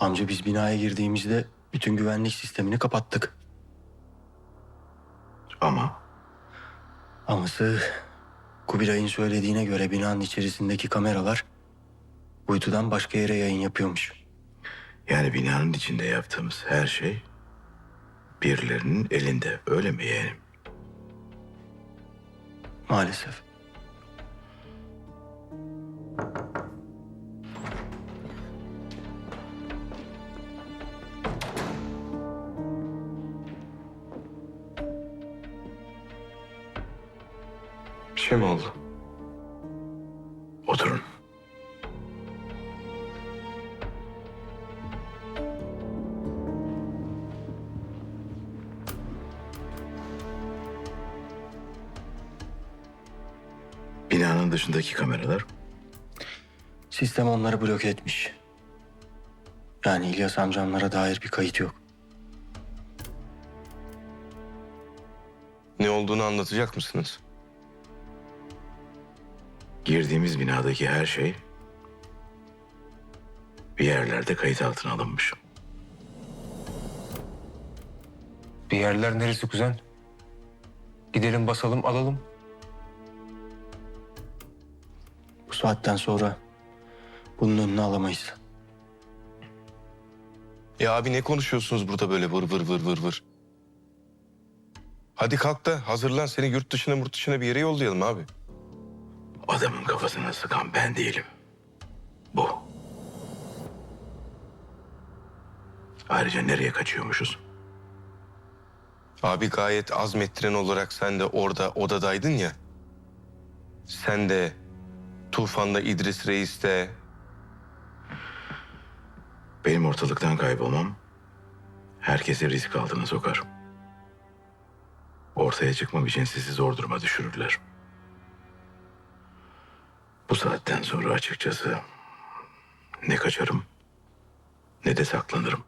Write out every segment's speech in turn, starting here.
Amca biz binaya girdiğimizde bütün güvenlik sistemini kapattık. Ama Aması Kubilay'ın söylediğine göre binanın içerisindeki kameralar uydudan başka yere yayın yapıyormuş. yani binanın içinde yaptığımız her şey birilerinin elinde. Öyle mi yeğenim? Maalesef. Şey mi oldu? Oturun. Binanın dışındaki kameralar Sistem onları bloke etmiş. Yani İlyas amcamlara dair bir kayıt yok. Ne olduğunu anlatacak mısınız? Girdiğimiz binadaki her şey bir yerlerde kayıt altına alınmış. Bir yerler neresi kuzen? Gidelim basalım alalım. Bu saatten sonra bunun önünü alamayız. Ya abi ne konuşuyorsunuz burada böyle vır vır vır vır vır? Hadi kalk da hazırlan seni yurt dışına yurt dışına bir yere yollayalım abi. Adamın kafasına sıkan ben değilim. Bu. Ayrıca nereye kaçıyormuşuz? Abi gayet azmettiren olarak sen de orada odadaydın ya. Sen de Tufan'da İdris Reis de Benim ortalıktan kaybolmam herkesi risk altına sokar. Ortaya çıkmam için sizi zor duruma düşürürler. Bu saatten sonra açıkçası ne kaçarım ne de saklanırım.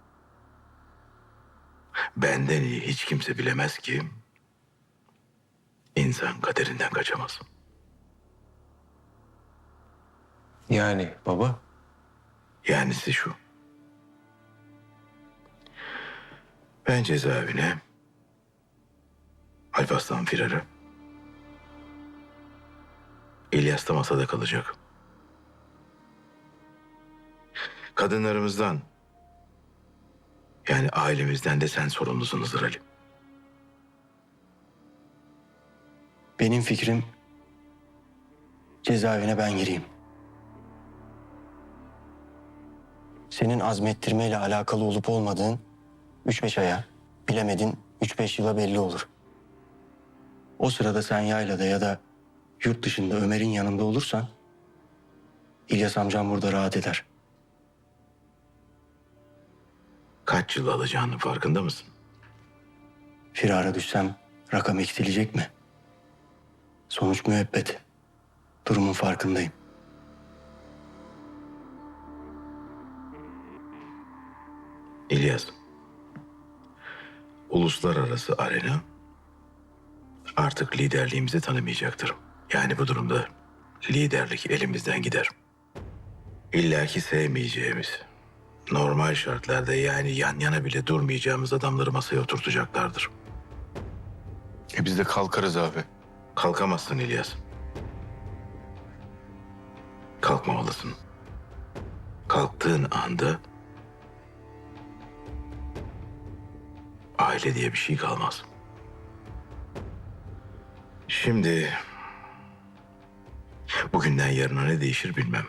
Benden iyi hiç kimse bilemez ki insan kaderinden kaçamaz. Yani baba Yani şu. Ben cezaevine Alparslan firarı İlyas da masada kalacak. Kadınlarımızdan yani ailemizden de sen sorumlusun Hızır Ali. Benim fikrim cezaevine ben gireyim. Senin azmettirmeyle alakalı olup olmadığın 3-5 aya, bilemedin 3-5 yıla belli olur. O sırada sen yaylada ya da yurt dışında Ömer'in yanında olursan İlyas amcam burada rahat eder. Kaç yıl alacağının farkında mısın? Firara düşsem rakam eksilecek mi? Sonuç müebbet. Durumun farkındayım. İlyas. Uluslararası arena artık liderliğimizi tanımayacaktır. Yani bu durumda liderlik elimizden gider. İlla ki sevmeyeceğimiz, normal şartlarda yani yan yana bile durmayacağımız adamları masaya oturtacaklardır. e biz de kalkarız abi. Kalkamazsın İlyas. Kalkmamalısın. Kalktığın anda aile diye bir şey kalmaz. Şimdi bugünden yarına ne değişir bilmem.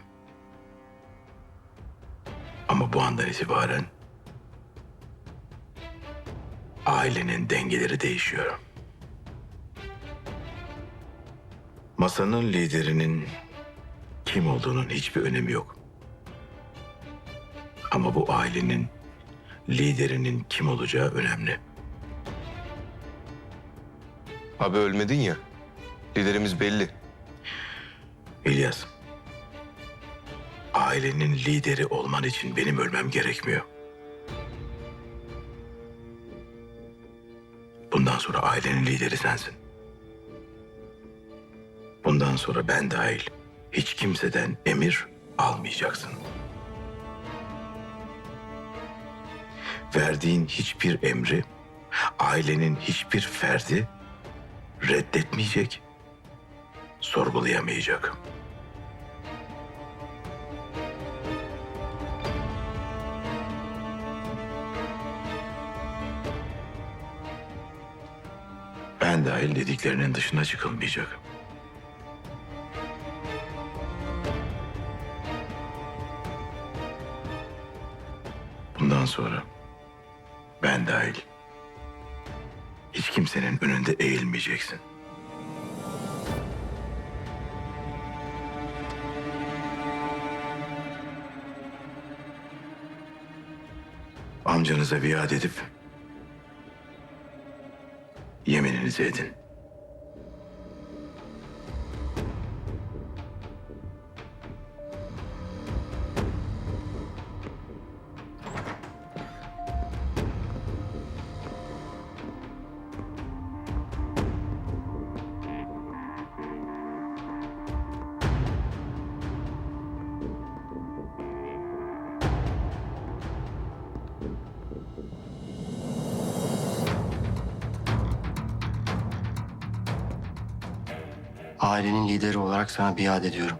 Ama bu andan itibaren ailenin dengeleri değişiyor. Masanın liderinin kim olduğunun hiçbir önemi yok. Ama bu ailenin liderinin kim olacağı önemli. Abi ölmedin ya. Liderimiz belli. İlyas, ailenin lideri olman için benim ölmem gerekmiyor. Bundan sonra ailenin lideri sensin. Bundan sonra ben dahil hiç kimseden emir almayacaksın. verdiğin hiçbir emri ailenin hiçbir ferdi reddetmeyecek, sorgulayamayacak. Ben dahil dediklerinin dışına çıkılmayacak. Bundan sonra ben dahil hiç kimsenin önünde eğilmeyeceksin. Amcanıza biat edip yemininizi edin. Ailenin lideri olarak sana biat ediyorum.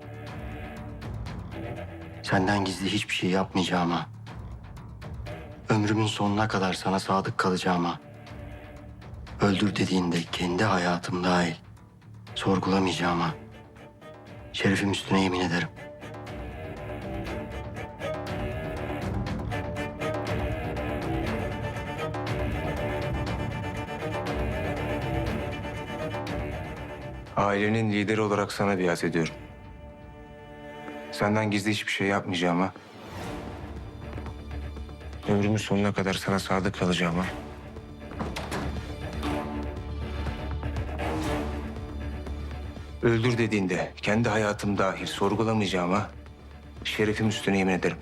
Senden gizli hiçbir şey yapmayacağıma, ömrümün sonuna kadar sana sadık kalacağıma, öldür dediğinde kendi hayatım dahil sorgulamayacağıma, şerefim üstüne yemin ederim. Ailenin lideri olarak sana biat ediyorum. Senden gizli hiçbir şey yapmayacağıma... ...ömrümün sonuna kadar sana sadık kalacağıma... ...öldür dediğinde kendi hayatım dahil sorgulamayacağıma... ...şerefim üstüne yemin ederim.